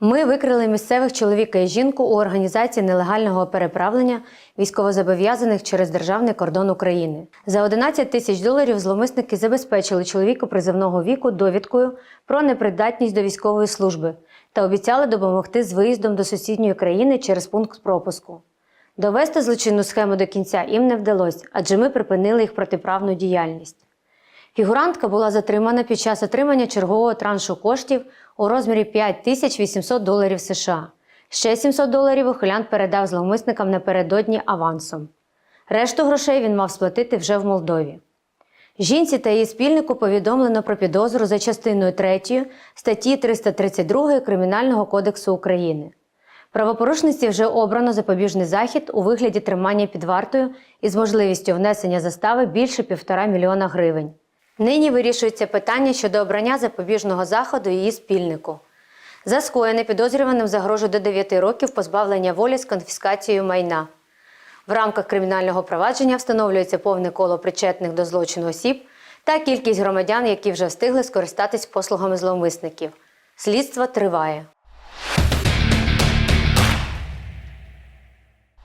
Ми викрили місцевих чоловіка і жінку у організації нелегального переправлення військовозобов'язаних через державний кордон України. За 11 тисяч доларів зловмисники забезпечили чоловіка призовного віку довідкою про непридатність до військової служби та обіцяли допомогти з виїздом до сусідньої країни через пункт пропуску. Довести злочинну схему до кінця їм не вдалося, адже ми припинили їх протиправну діяльність. Фігурантка була затримана під час отримання чергового траншу коштів у розмірі 5800 доларів США. Ще 700 доларів ухилянт передав зловмисникам напередодні авансом. Решту грошей він мав сплатити вже в Молдові. Жінці та її спільнику повідомлено про підозру за частиною 3 статті 332 Кримінального кодексу України. Правопорушниці вже обрано запобіжний захід у вигляді тримання під вартою із можливістю внесення застави більше півтора мільйона гривень. Нині вирішується питання щодо обрання запобіжного заходу її спільнику. За скоєне підозрюваним загрожує до 9 років позбавлення волі з конфіскацією майна. В рамках кримінального провадження встановлюється повне коло причетних до злочину осіб та кількість громадян, які вже встигли скористатись послугами зловмисників. Слідство триває.